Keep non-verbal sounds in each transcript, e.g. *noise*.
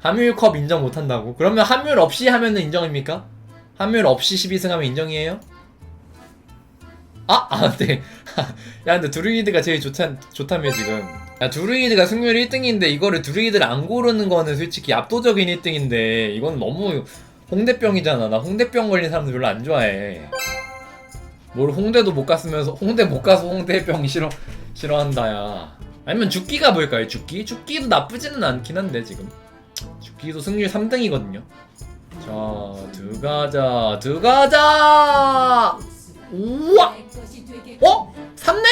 함유컵 인정 못한다고? 그러면 함유 없이 하면은 인정입니까? 함유 없이 12승 하면 인정이에요? 아! 아, *laughs* 네. 야, 근데 드루이드가 제일 좋다, 좋다며, 지금. 야, 드루이드가 승률 1등인데, 이거를 드루이드를 안 고르는 거는 솔직히 압도적인 1등인데, 이건 너무 홍대병이잖아. 나 홍대병 걸린 사람들 별로 안 좋아해. 뭘 홍대도 못 갔으면서, 홍대 못 가서 홍대병 싫어, 싫어한다, 야. 아니면 죽기가 뭘까요, 죽기? 죽기도 나쁘지는 않긴 한데, 지금. 죽기도 승률 3등이거든요. 자, 들어가자, 들어가자! 우와! 어? 삼냉?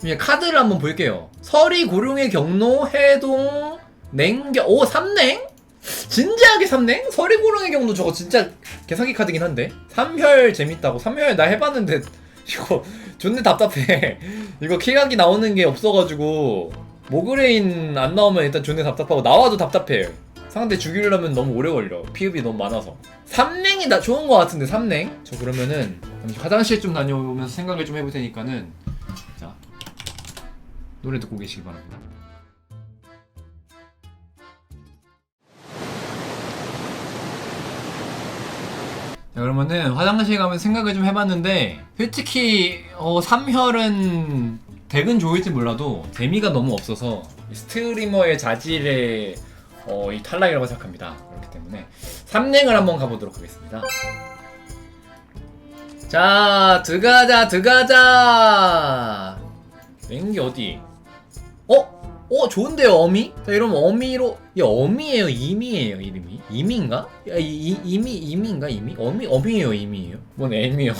그냥 카드를 한번 볼게요. 서리, 고룡의 경로, 해동, 냉겨. 오, 삼냉? 진지하게 삼냉? 서리, 고룡의 경로 저거 진짜 개사기 카드긴 한데. 삼혈 재밌다고. 삼혈 나 해봤는데 *laughs* 이거 존나 답답해. 이거 킬각이 나오는 게 없어가지고 모그레인 안 나오면 일단 존나 답답하고 나와도 답답해. 상대 죽이려면 너무 오래 걸려. 피흡이 너무 많아서. 삼냉이 나 좋은 거 같은데 삼냉? 저 그러면은 잠시 화장실 좀 다녀오면서 생각을 좀 해볼 테니까는 자 노래 듣고 계시기 바랍니다. 자 그러면은 화장실 가면 생각을 좀 해봤는데 솔직히 어, 3혈은 덱은 좋을지 몰라도 재미가 너무 없어서 이 스트리머의 자질에 어, 이 탈락이라고 생각합니다. 그렇기 때문에 3랭을 한번 가보도록 하겠습니다. 자, 들어가자, 들어가자. 랭기 어디? 어? 어, 좋은데요, 어미? 자, 이러면 어미로, 이 어미예요, 이미예요, 이름이? 이미인가? 야, 이, 이, 이미, 이미인가, 이미? 어미, 어미예요, 이미예요? 뭔 애미요?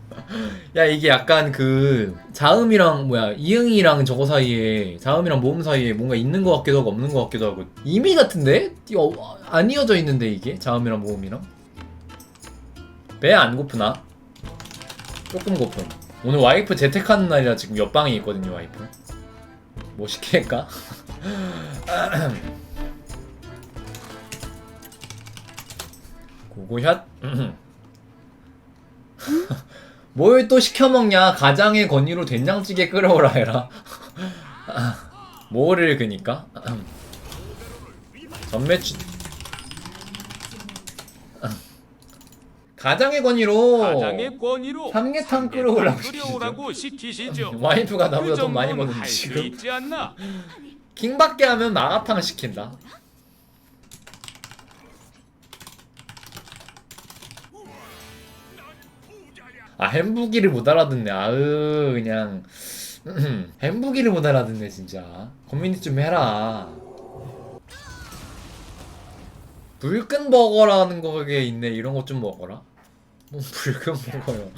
*laughs* 야, 이게 약간 그, 자음이랑, 뭐야, 이응이랑 저거 사이에, 자음이랑 모음 사이에 뭔가 있는 것 같기도 하고 없는 것 같기도 하고. 이미 같은데? 어, 안 이어져 있는데, 이게? 자음이랑 모음이랑? 배 안 고프나? 조금 고픔. 오늘 와이프 재택하는 날이라 지금 옆방에 있거든요, 와이프. 뭐 시킬까? 고고샷? *laughs* 뭘 또 시켜 먹냐? 가장의 권위로 된장찌개 끓여오라 해라. *laughs* 뭐를 그니까? *laughs* 전매추 가장의 권위로 가장의 권위로 삼계탕 끓여오라고 끓여오라고 시키시죠. *laughs* 와이프가 나보다 그돈 많이 할수 지금 있지 않나? 킹받게 하면 마라탕을 시킨다. 아 햄부기를 못 알아듣네. 아으 그냥 *clears throat* 햄부기를 못 알아듣네 진짜. 고민 좀 해라. 불끈 버거라는 거게 있네. 이런 것 좀 먹어라. 뭐 불끈 버거요.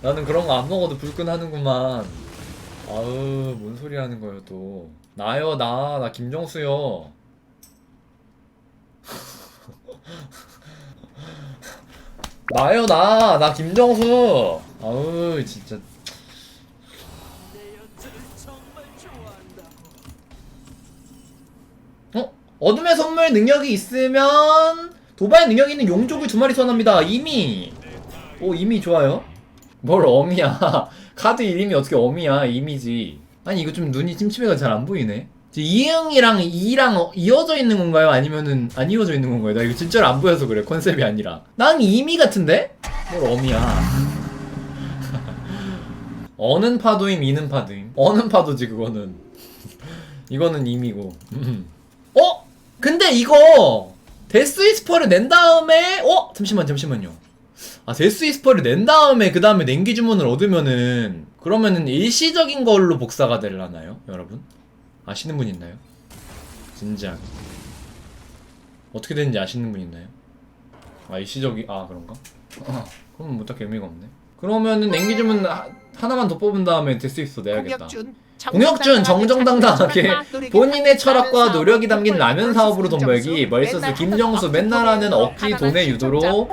나는 그런 거 안 먹어도 불끈 하는구만. 아으 뭔 소리 하는 거예요 또 나요 나 나 김정수요 *laughs* 나요 나 나 김정수 아으 진짜 어? 어둠의 선물 능력이 있으면 도발 능력 있는 용족을 두 마리 소환합니다 이미 오 이미 좋아요 뭘 어미야 *laughs* 카드 이름이 어떻게 어미야 이미지 아니 이거 좀 눈이 침침해가 잘 안 보이네 이응이랑 이랑 어- 이어져 있는 건가요? 아니면은 안 이어져 있는 건가요? 나 이거 진짜로 안 보여서 그래 컨셉이 아니라 난 이미 같은데? 뭘 어미야 *laughs* 어는 파도임 이는 파도임 어는 파도지 그거는 *laughs* 이거는 이미고 음. 어? 근데 이거 데스 이스퍼를 낸 다음에 어? 잠시만 잠시만요 아 데스 이스퍼를 낸 다음에 그 다음에 냉기 주문을 얻으면은 그러면은 일시적인 걸로 복사가 되려나요 여러분? 아시는 분 있나요? 진지하게 어떻게 되는지 아시는 분 있나요? 아 일시적이 아 그런가? 그럼 뭐딱 의미가 없네 그러면은 냉기 주문 하, 하나만 더 뽑은 다음에 데스 이스퍼 내야겠다 공 혁준 정정당당하게 본인의 철학과 노력이 담긴 라면 사업으로 돈 벌기 멀서스 김정수 맨날 하는 억지 돈의 유도로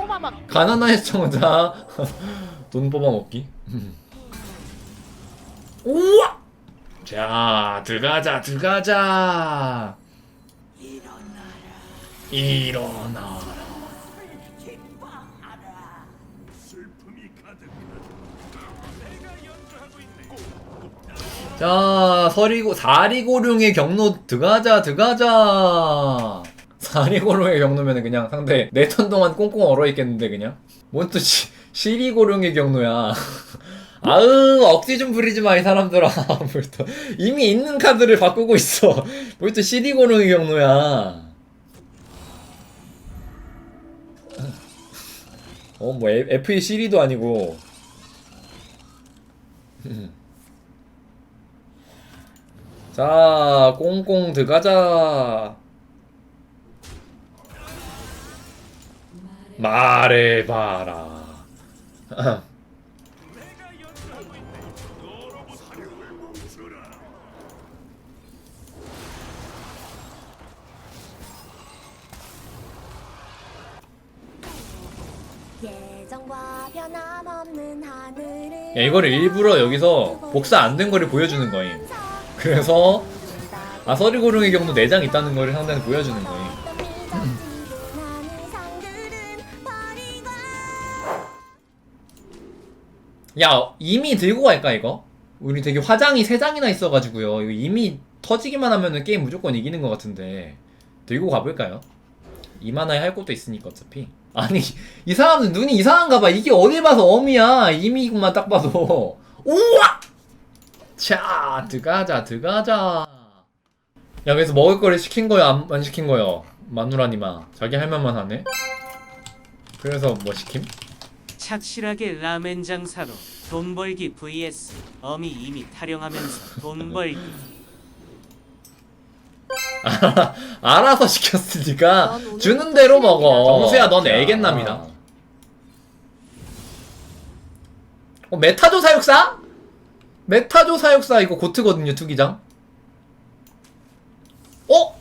가난한 시청자. *laughs* 돈 뽑아먹기. *laughs* 우와! 자 들어가자 들어가자. 일어나라 자 서리고 사리고룡의 경로 들어가자 들어가자. 사리고룡의 경로면은 그냥 상대 네턴 동안 꽁꽁 얼어 있겠는데 그냥? 뭔또 시리고룡의 경로야. *laughs* 아으 억지 좀 부리지 마 이 사람들아. *laughs* 뭘또 이미 있는 카드를 바꾸고 있어. *laughs* 뭘 또 시리고룡의 경로야. 어 뭐 FE 시리도 아니고 자 꽁꽁 들어가자. 말해봐라. 야 이거를 일부러 여기서 복사 안 된 거를 보여주는 거임 그래서 아 서리고룡의 경우 4장 있다는 거를 상대는 보여주는 거임 야 이미 들고 갈까 이거? 우리 되게 화장이 3장이나 있어가지고요. 이거 이미 터지기만 하면은 게임 무조건 이기는 것 같은데. 들고 가볼까요? 이만화에 할 것도 있으니까 어차피. 아니 *laughs* 이 사람들 눈이 이상한가 봐. 이게 어디 봐서 어미야. 이미구만 딱 봐도. 우와 자 들어가자 들어가자 야 그래서 먹을 거를 시킨 거야 안, 안 시킨 거야 마누라니마 자기 할 말만 하네 그래서 뭐 시킴? 착실하게 라멘 장사로 돈 벌기 vs 어미 이미 타령하면서 돈 벌기 *laughs* 알아서 시켰으니까 오늘부터 주는 대로 먹어. 정수야 넌 야. 애겠남이다 어 메타조 사육사? 메타조 사육사 이거 고트거든요 투기장. 어?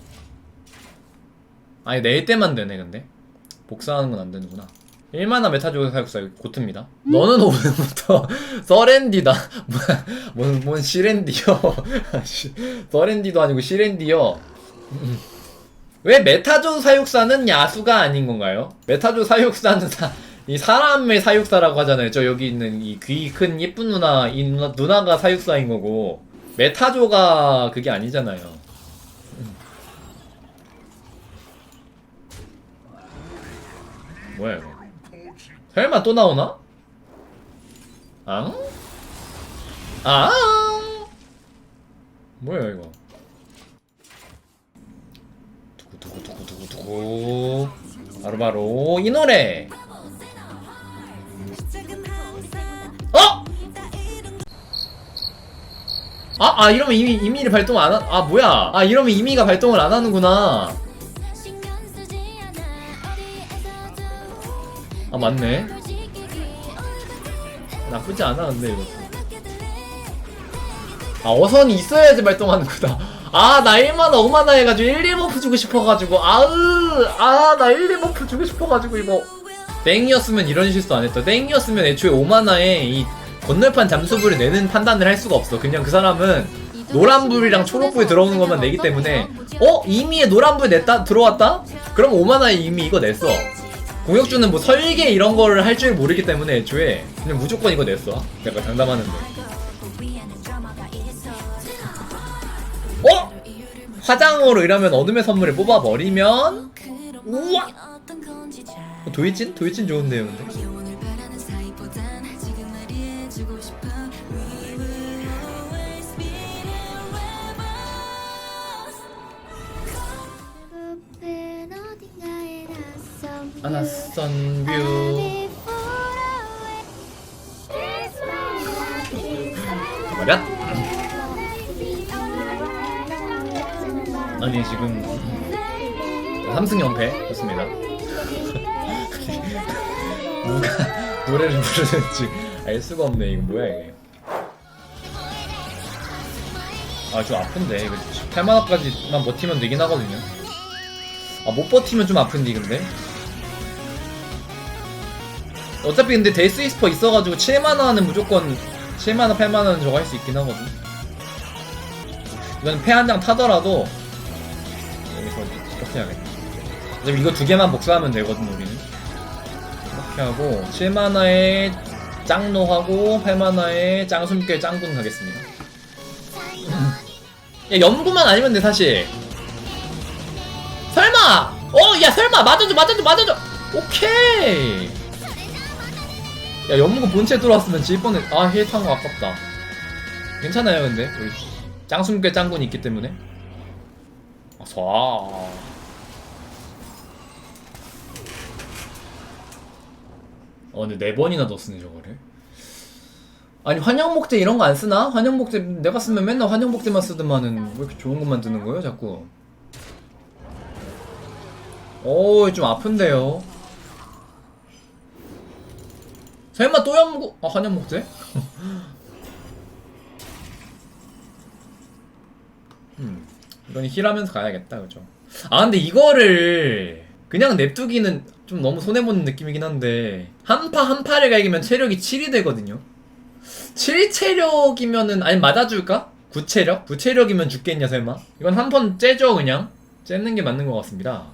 아니 내일 때만 되네 근데. 복사하는 건 안 되는구나. 1만화 메타조 사육사 이거 고트입니다. 너는 오늘부터 *laughs* 서렌디다. *laughs* 뭔, 뭔 시렌디요? *laughs* 시- 서렌디도 아니고 시렌디요. 왜 메타조 사육사는 야수가 아닌 건가요? 메타조 사육사는 사, 이 사람의 사육사라고 하잖아요. 저 여기 있는 이 귀 큰 예쁜 누나, 이 누나, 누나가 사육사인 거고 메타조가 그게 아니잖아요. 음. 뭐야 이거? 설마 또 나오나? 앙? 아? 뭐야 이거? 두구두구두구두구 바로바로 이 노래 어? 아, 아 이러면 이미 이미를 발동 안 하, 아 뭐야? 아 이러면 이미가 발동을 안 하는구나. 아 맞네. 나쁘지 않아 근데 이것도 아 어선이 있어야지 발동하는구나 아나 1만화 5만화 해가지고 1, 1버프 주고 싶어가지고. 아으 아나 1, 1버프 주고 싶어가지고 이거 땡이었으면 이런 실수 안 했다 땡이었으면 애초에 5만화에 이 건널판 잠수불을 내는 판단을 할 수가 없어 그냥 그 사람은 노란불이랑 초록불이 들어오는 것만 내기 때문에 어? 이미에 노란불 냈다? 들어왔다? 그럼 5만화에 이미 이거 냈어 공혁주는 뭐 설계 이런 거를 할 줄 모르기 때문에 애초에 그냥 무조건 이거 냈어 내가 장담하는데 어? 화장으로 이러면 어둠의 선물을 뽑아버리면 우와! 어, 도이친? 도이친 좋은데요 근데 아나선 뷰. 버렸 아니 지금 3승 연패? 좋습니다 누가 *laughs* 노래를 부르는지 알 수가 없네. 이거 뭐야 이게? 아 좀 아픈데. 이거 8만화까지만 버티면 되긴 하거든요. 아 못 버티면 좀 아픈데 근데? 어차피 근데 데스 이스퍼 있어가지고 7만화는 무조건 7만화 8만화는 저거 할 수 있긴 하거든. 이건 패 한 장 타더라도 여기서 이렇게 어차피 이거 두 개만 복사하면 되거든 우리는 이렇게 하고 7만화에 짱노하고 8만화에 짱숨결 짱군 가겠습니다 야 연구만 아니면 돼 사실 설마 어, 야 설마 맞아줘, 맞아줘, 맞아줘. 오케이. 야 연무구 본체 들어왔으면 질 뻔했. 아힐탄 거 아깝다. 괜찮아요, 근데 우리 짱순꽤 짱군이 있기 때문에. 아, 쏴. 어, 근데 네 번이나 더 쓰네 저거를. 아니 환영복제 이런 거 안 쓰나? 환영복제 내가 쓰면 맨날 환영복제만 쓰더만은 왜 이렇게 좋은 것만 드는 거예요, 자꾸? 오, 좀 아픈데요. 설마 또 연구? 아, 환영복제? *laughs* 음, 이건 힐하면서 가야겠다, 그죠? 아, 근데 이거를 그냥 냅두기는 좀 너무 손해보는 느낌이긴 한데 한 파 한 파를 갈기면 체력이 7이 되거든요. 7체력이면은 아니 맞아줄까? 9체력? 9체력이면 죽겠냐 설마? 이건 한 번 째죠 그냥 째는 게 맞는 것 같습니다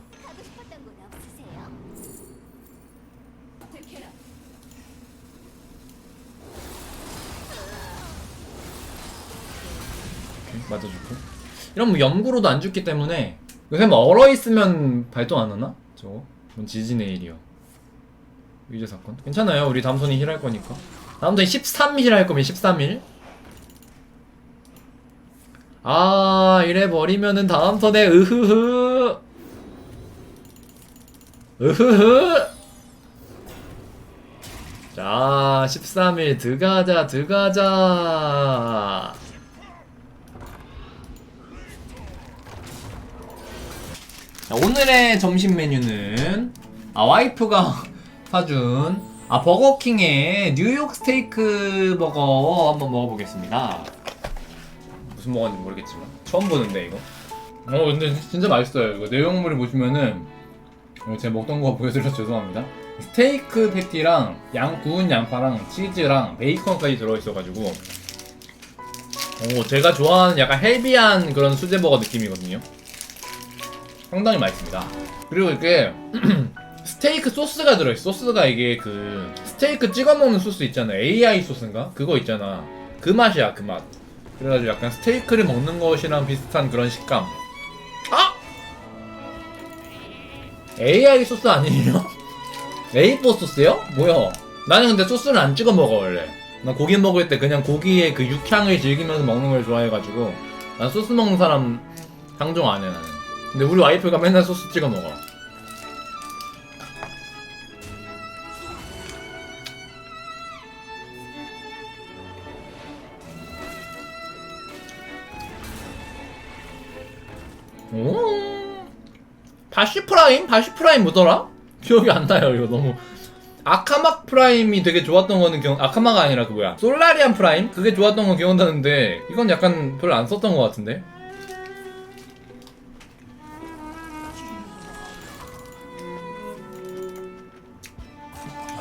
맞아주고 이런 뭐 염구로도 안 죽기 때문에 이거 설마 얼어있으면 발동 안 하나? 저거 뭔 지지네일이요. 위제 사건? 괜찮아요. 우리 손이 힐할 거니까. 다음 손이 13일 할 거면 13일. 아 이래 버리면은 다음 턴에 으흐흐. 으흐흐. 자 13일. 들어가자 들어가자 자, 오늘의 점심 메뉴는 아 와이프가 *laughs* 사준 아 버거킹의 뉴욕 스테이크 버거 한번 먹어보겠습니다. 무슨 버거인지 모르겠지만 처음 보는데 이거. 어 근데 진짜 맛있어요. 이거 내용물을 보시면은 이거 제가 먹던 거 보여드려서 죄송합니다. 스테이크 패티랑 양 구운 양파랑 치즈랑 베이컨까지 들어있어가지고 오 제가 좋아하는 약간 헬비한 그런 수제버거 느낌이거든요. 상당히 맛있습니다. 그리고 이게 *clears throat* 스테이크 소스가 들어있어. 소스가 이게 그 스테이크 찍어 먹는 소스 있잖아. AI 소스인가? 그거 있잖아. 그 맛이야, 그 맛. 그래가지고 약간 스테이크를 먹는 것이랑 비슷한 그런 식감. 아! AI 소스 아니에요? *laughs* A4 소스요? 뭐야? 나는 근데 소스를 안 찍어 먹어 원래. 나 고기 먹을 때 그냥 고기의 그 육향을 즐기면서 먹는 걸 좋아해가지고 난 소스 먹는 사람 상종 안 해 나는. 근데 우리 와이프가 맨날 소스 찍어 먹어. 오. 바시 프라임? 바시 프라임 뭐더라? 기억이 안 나요. 이거 너무 아카막 프라임이 되게 좋았던 거는 기억 아카마가 아니라 그 뭐야 솔라리안 프라임 그게 좋았던 건 기억나는데 이건 약간 별로 안 썼던 것 같은데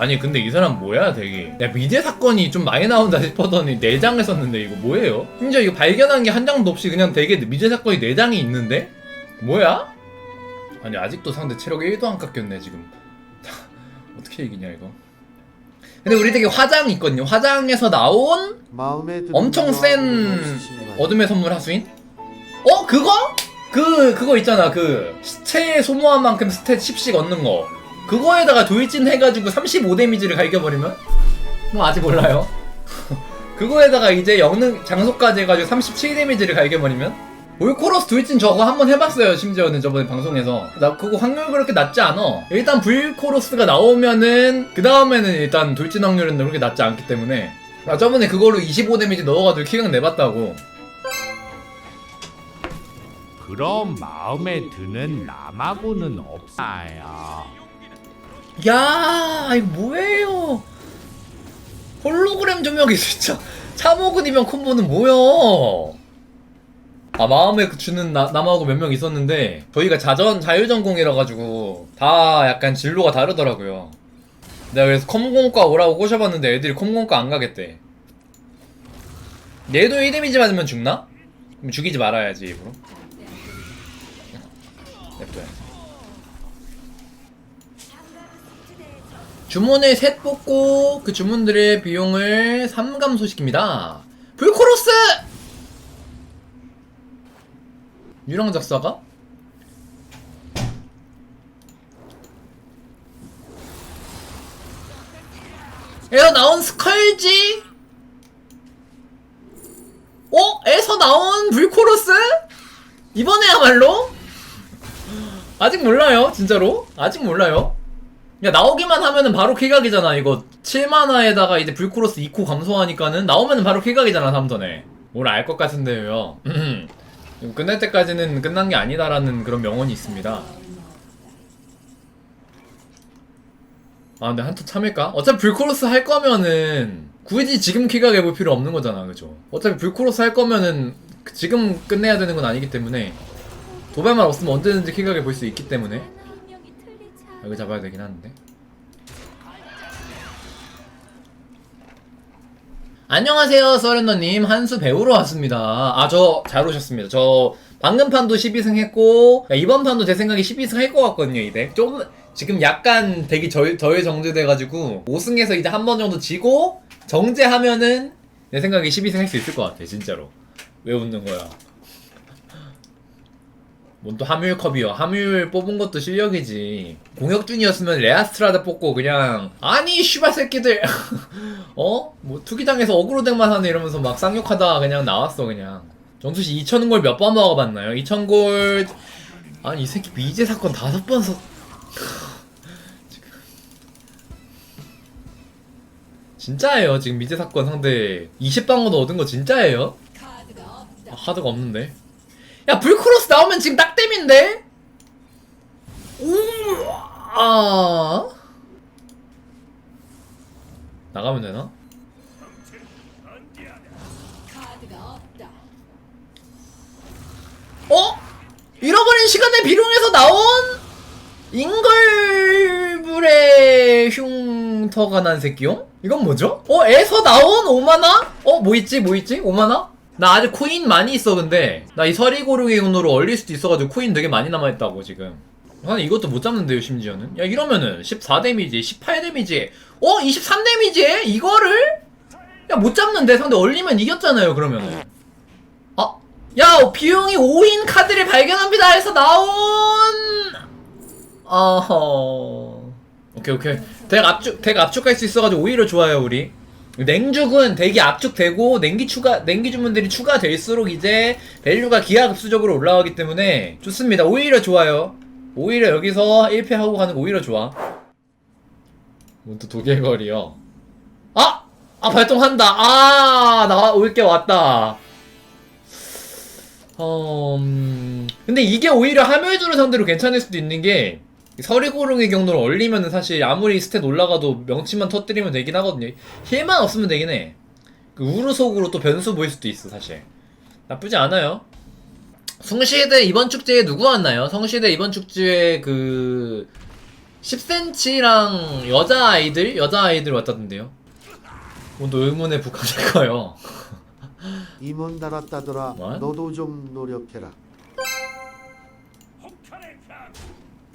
아니 근데 이 사람 뭐야 되게 야 미제 사건이 좀 많이 나온다 싶었더니 4장을 썼는데 이거 뭐예요? 심지어 이거 발견한 게 한 장도 없이 그냥 되게 미제 사건이 4장이 있는데? 뭐야? 아니 아직도 상대 체력 1도 안 깎였네 지금 어떻게 이기냐 이거 근데 우리 되게 화장 있거든요 화장에서 나온 엄청 거센 어둠의 선물 하수인? 어 그거? 그 그거 있잖아 그 시체에 소모한 만큼 스탯 10씩 얻는 거 그거에다가 돌진 해가지고 35 데미지를 갈겨버리면? 뭐 아직 몰라요 *laughs* 그거에다가 이제 영능 장소까지 해가지고 37 데미지를 갈겨버리면? 볼코러스 돌진 저거 한번 해봤어요 심지어는 저번에 방송에서 나 그거 확률 그렇게 낮지 않아 일단 불코러스가 나오면은 그 다음에는 일단 돌진 확률은 그렇게 낮지 않기 때문에 나 저번에 그걸로 25 데미지 넣어가지고 키강 내봤다고 그럼 마음에 드는 남하고는 없어요. 야 이거 뭐예요? 홀로그램 조명이 진짜 참호근이면 콤보는 뭐야 아 마음에 그 주는 나, 남하고 몇 명 있었는데 저희가 자전 자유전공이라 가지고 다 약간 진로가 다르더라고요. 내가 그래서 컴공과 오라고 꼬셔봤는데 애들이 컴공과 안 가겠대. 얘도 1데미지 맞으면 죽나? 그럼 죽이지 말아야지 일부러 냅둬야지 주문을 셋 뽑고 그 주문들의 비용을 3 감소시킵니다. 불코로스! 유령 작사가? 에서 나온 스컬지? 어? 에서 나온 불코로스? 이번에야말로? 아직 몰라요, 진짜로. 아직 몰라요. 야, 나오기만 하면은 바로 킬각이잖아, 이거. 7만화에다가 이제 불코러스 2코 감소하니까는 나오면은 바로 킬각이잖아, 3턴에. 뭘 알 것 같은데요. *clears throat* 끝날 때까지는 끝난 게 아니다라는 그런 명언이 있습니다. 아 근데 한턴 참을까? 어차피 불코러스 할 거면은 굳이 지금 킥각 해볼 필요 없는 거잖아 그죠? 어차피 불코러스 할 거면은 지금 끝내야 되는 건 아니기 때문에 도발만 없으면 언제든지 킥각 해볼 수 있기 때문에. 여기 잡아야 되긴 하는데. 안녕하세요 서렌너님. 한수 배우러 왔습니다. 아 저 잘 오셨습니다. 저 방금 판도 12승 했고 이번 판도 제 생각에 12승 할 것 같거든요 이덱. 좀 지금 약간 덜, 덜 정제돼가지고 5승에서 이제 한 번 정도 지고 정제하면은 내 생각에 12승 할 수 있을 것 같아 진짜로. 왜 웃는 거야 뭔 또 하뮤일컵이요. 하뮤일 뽑은 것도 실력이지. 공혁준이었으면 레아스트라다 뽑고 그냥 아니 씨발 새끼들 *laughs* 어? 뭐 투기장에서 어그로덱만 하네 이러면서 막 쌍욕하다가 그냥 나왔어 그냥. 정수씨 2천골 몇 번 먹어봤나요? 2천골 아니 이 새끼 미제 사건 다섯 번 서... *laughs* 진짜예요 지금 미제 사건 상대 20방어도 얻은 거 진짜예요? 아, 하드가 없는데 야 불크로스 나오면 지금 딱땜인데? 우아 나가면 되나? 어? 잃어버린 시간의 비룡에서 나온 잉글불의 흉터가 난 새끼용? 이건 뭐죠? 어? 에서 나온 오마나? 어? 뭐 있지? 뭐 있지? 오마나? 나 아직 코인 많이 있어 근데. 나 이 서리고르기 운으로 얼릴 수도 있어가지고 코인 되게 많이 남아있다고 지금. 아니 이것도 못 잡는데요 심지어는? 야 이러면은 14 데미지 18 데미지. 어? 23 데미지에? 이거를? 야 못 잡는데? 상대 얼리면 이겼잖아요 그러면은. 아? 야 비용이 5인 카드를 발견합니다 해서 나온! 어허. 오케이 오케이. 덱 압축 덱 압축할 수 있어가지고 오히려 좋아요 우리 냉죽은 덱이 압축되고 냉기 추가 냉기 주문들이 추가될수록 이제 밸류가 기하급수적으로 올라가기 때문에 좋습니다. 오히려 좋아요. 오히려 여기서 1패 하고 가는 거 오히려 좋아. 뭐또 도개거리요. 아! 아 발동한다. 아! 나올게 왔다. 어... 음... 근데 이게 오히려 하멜주를 상대로 괜찮을 수도 있는 게 서리고릉의 경로를 얼리면은 사실 아무리 스탯 올라가도 명치만 터뜨리면 되긴 하거든요. 힐만 없으면 되긴 해. 그 우르속으로 또 변수 보일 수도 있어 사실. 나쁘지 않아요. 성시대 이번 축제에 누구 왔나요? 성시대 이번 축제에 그 10cm랑 여자 아이들 여자 아이들 왔다던데요. 오늘 의문에 북한일까요? 임원 달았다더라. 뭐? 너도 좀 노력해라.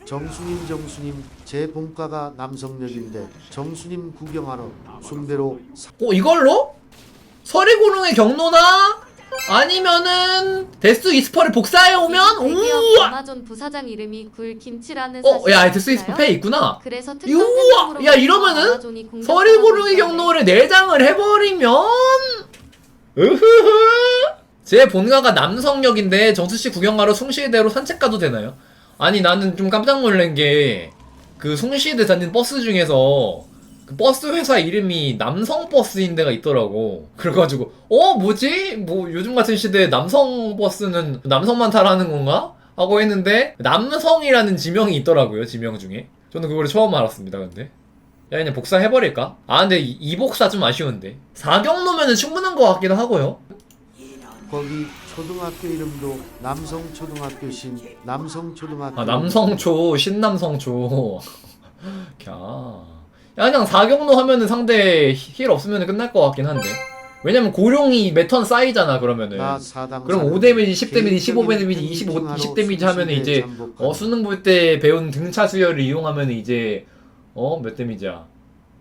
정수님 정수님 제 본가가 남성역인데 정수님 구경하러 순대로 사- 어 이걸로? 서리고릉의 경로나 아니면은 데스 이스퍼를 복사해 오면 대기업 우와 아마존 부사장 이름이 굴김치라는 어, 사실 야, 데스 이스퍼 페 있구나. 그래서 특정 우와! 야, 이러면은 서리고릉의. 경로를 내장을 해버리면 으흐흐 제 본가가 남성역인데 정수씨 구경하러 숭실대로 산책 가도 되나요? 아니 나는 좀 깜짝 놀란 게그 숭실대 다니는 버스 중에서 그 버스 회사 이름이 남성 버스인 데가 있더라고 그래가지고 어 뭐지? 뭐 요즘 같은 시대에 남성 버스는 남성만 타라는 건가? 하고 했는데 남성이라는 지명이 있더라고요 지명 중에 저는 그걸 처음 알았습니다 근데 야 그냥 복사 해버릴까? 아 근데 이, 이 복사 좀 아쉬운데 4경로면은 충분한 것 같기도 하고요 거기 초등학교 이름도 남성 초등학교 신 남성 초등학교 아 남성초 신남성초 캬. 야 그냥 4경로 하면은 상대 힐 없으면 끝날 것 같긴 한데 왜냐면 고룡이 매턴 쌓이잖아 그러면은 그럼 5 데미지 10 데미지 15 데미지 25 20 데미지 하면은 이제 어 수능 볼 때 배운 등차 수열을 이용하면 이제 어 몇 데미지야?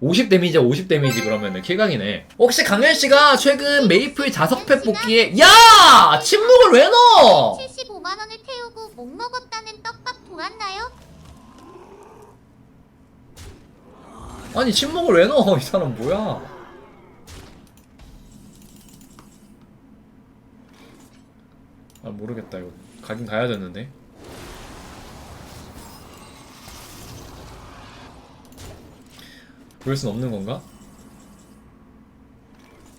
50 데미지야 50 데미지 그러면은 킬각이네. 혹시 강현 씨가 최근 메이플 자석팩 뽑기에 야 침묵을 왜 넣어? 75만 원을 태우고 못 먹었다는 떡밥 돌았나요? 아니 침묵을 왜 넣어 이 사람 뭐야 아 모르겠다 이거 가긴 가야 되는데 그럴 순 없는 건가?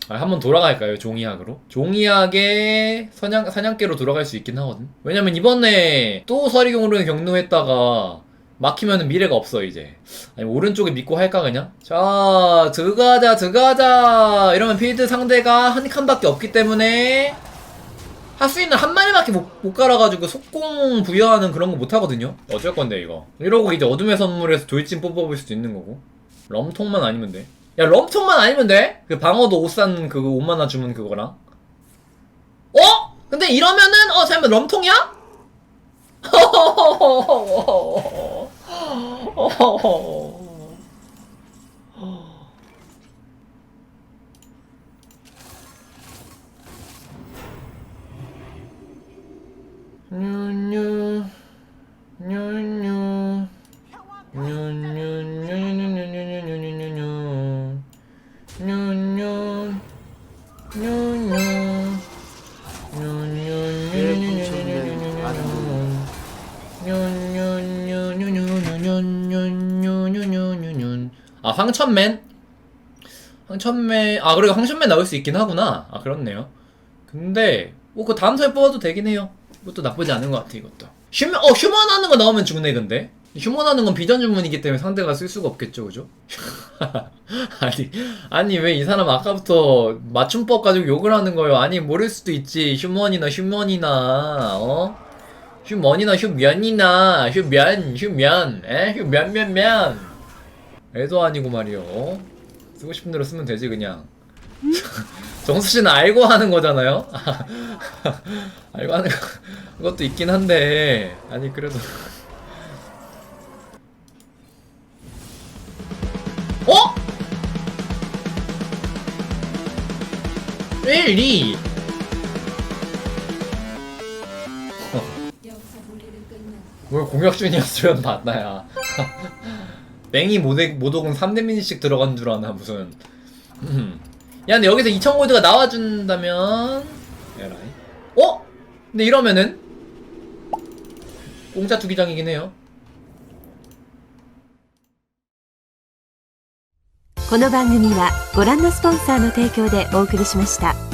아, 한번 돌아갈까요 종이학으로? 종이학의 사냥, 사냥개로 돌아갈 수 있긴 하거든 왜냐면 이번에 또 서리경으로는 경로했다가 막히면 미래가 없어 이제 아니 오른쪽에 믿고 할까 그냥? 자 들어가자 들어가자 이러면 필드 상대가 한 칸밖에 없기 때문에 할수 있는 한 마리밖에 못, 못 갈아가지고 속공 부여하는 그런 거 못 하거든요 어쩔 건데 이거 이러고 이제 어둠의 선물에서 돌진 뽑아볼 수도 있는 거고 럼통만 아니면 돼. 야, 럼통만 아니면 돼? 그 방어도 옷산 그거 5만원 주문 그거랑. 어? 근데 이러면은, 어, 잠깐만, 럼통이야? *laughs* 뉴뉴 뉴뉴 아 황천맨? 황천맨 아 그리고 황천맨 나올 수 있긴 하구나 아 그렇네요 근데 뭐 그 다음 턴에 뽑아도 되긴 해요 이것도 나쁘지 않은 것 같아 이것도 휴먼 어 휴먼 하는 거 나오면 죽네 근데 휴먼 하는 건 비전 주문이기 때문에 상대가 쓸 수가 없겠죠 그죠? *laughs* 아니 아니 왜 이 사람 아까부터 맞춤법 가지고 욕을 하는 거예요 아니 모를 수도 있지 휴먼이나 휴먼이나 어? 휴먼이나 휴면이나 휴면 휴면 에? 휴면면면 애도 아니고 말이요. 쓰고 싶은 대로 쓰면 되지 그냥. *laughs* 정수 씨는 알고 하는 거잖아요. *laughs* 알고 하는 거, 그것도 있긴 한데. 아니 그래도. 어? 1, 2 뭘 공격준이었으면 맞나야 맹이 모독, 모독은 3대 미니씩 들어간 줄 아나 무슨 음. 야 근데 여기서 2000골드가 나와준다면 에라이 어? 근데 이러면은 공짜 투기장이긴 해요 この番組はご覧のスポンサーの提供でお送りしました。